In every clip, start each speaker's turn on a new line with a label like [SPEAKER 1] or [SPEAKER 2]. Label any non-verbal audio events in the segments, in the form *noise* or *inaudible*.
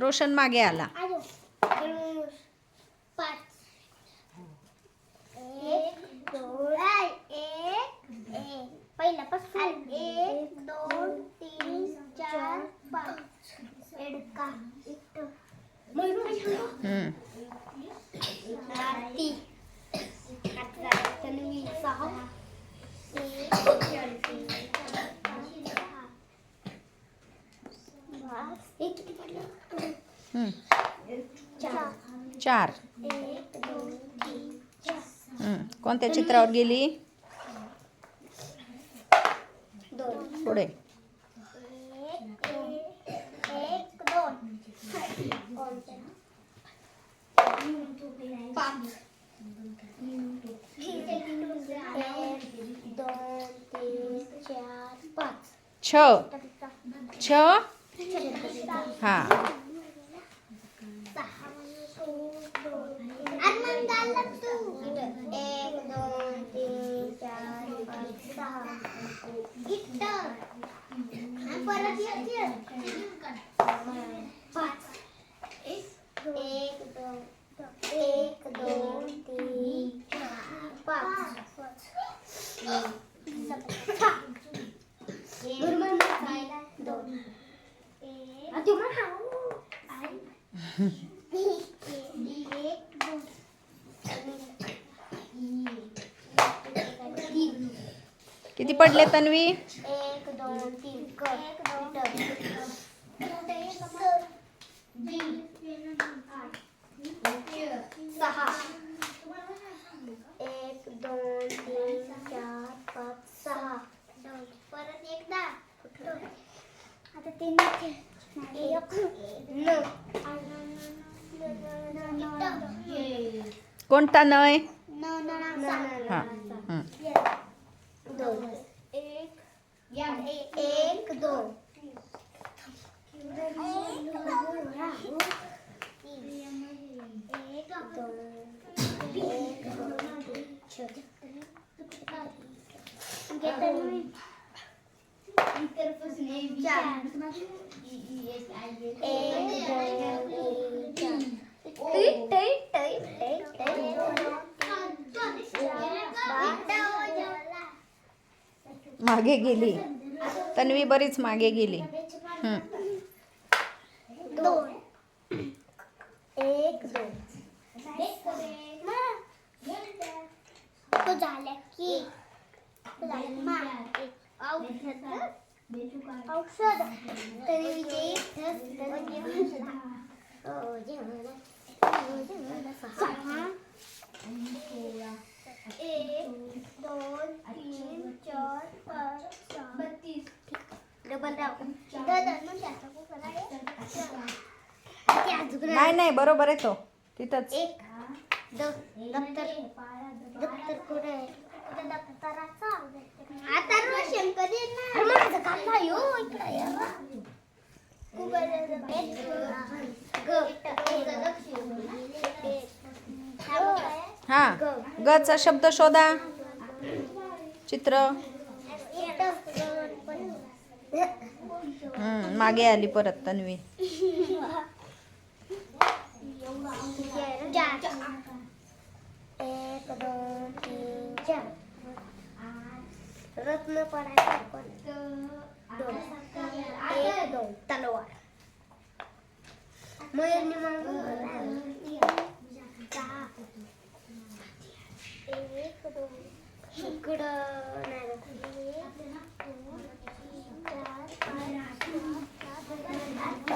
[SPEAKER 1] रोशन मागे आला
[SPEAKER 2] एक दोन एक एक पहिल्यापासून एक दोन तीन चार पाच एडका. आरती सहा चार
[SPEAKER 1] चार
[SPEAKER 2] एक दोन तीन चार
[SPEAKER 1] हम्म. कोणत्या चित्रावर गेली
[SPEAKER 2] दोन
[SPEAKER 1] पुढे
[SPEAKER 2] एक एक दोन कोणत्या पाच एक दोन तीन चार पाच
[SPEAKER 1] छ छ हा
[SPEAKER 2] एक दोन तीन चार पाच सहा इट्ट परत ये पाच एक दोन एक दोन तीन चार पाच सहा. बरोबर ना? दोन एक एक दोन तीन
[SPEAKER 1] किती पडले तन्वी?
[SPEAKER 2] एक दोन तीन सहा. एक दोन तीन चार पाच सहा. परत एकदा. आता तीन
[SPEAKER 1] कोणता नय?
[SPEAKER 2] न न
[SPEAKER 1] हा.
[SPEAKER 2] दोन एक एक दोन एक दोन एक दोन
[SPEAKER 1] मागे गेली. तन्वी बरीच मागे गेली.
[SPEAKER 2] दोन. एक दोन. तो की. औषध हो जेवण सहा एक दोन तीन चार पाच सहा बत्तीस डबल राव दादा मग त्याचा कुकर आहे
[SPEAKER 1] नाही नाही बरोबर आहे तो. तिथंच.
[SPEAKER 2] एक द- दप्तर दप्तर कुठे आहे? कुठे दप्तराचा. आता रोशन कधी येणार? माझं काम नाही हो एक,
[SPEAKER 1] हा गचा शब्द शोधा. चित्र.
[SPEAKER 2] एक, दोन, पण-
[SPEAKER 1] हम्म, मागे आली परत तन्वी. *laughs*
[SPEAKER 2] रत्न पडायचा पण दोन एक दोन तलवार मयूरनी सहा एक दोन इकडं नाही एक, दोन, तीन, चार, पाच, सहा, सात, आठ,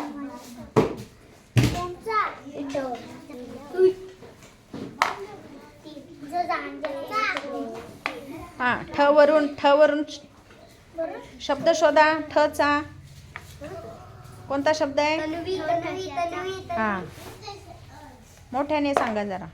[SPEAKER 2] तुमचा इथं. तीन. जो जांजरचा.
[SPEAKER 1] हा ठ वरून ठ वरून? शब्द शोधा ठचा कोणता शब्द आहे? हां. मोठ्याने सांगा जरा.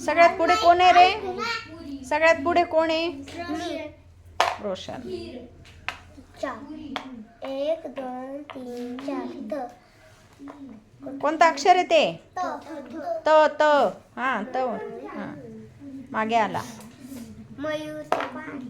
[SPEAKER 1] सगळ्यात पुढे कोण आहे रे? सगळ्यात पुढे कोण आहे? रोशन.
[SPEAKER 2] एक दोन तीन चार त
[SPEAKER 1] कोणतं अक्षर आहे ते?
[SPEAKER 2] त
[SPEAKER 1] त हां त हां. मागे आला.
[SPEAKER 2] मयूर मयूर.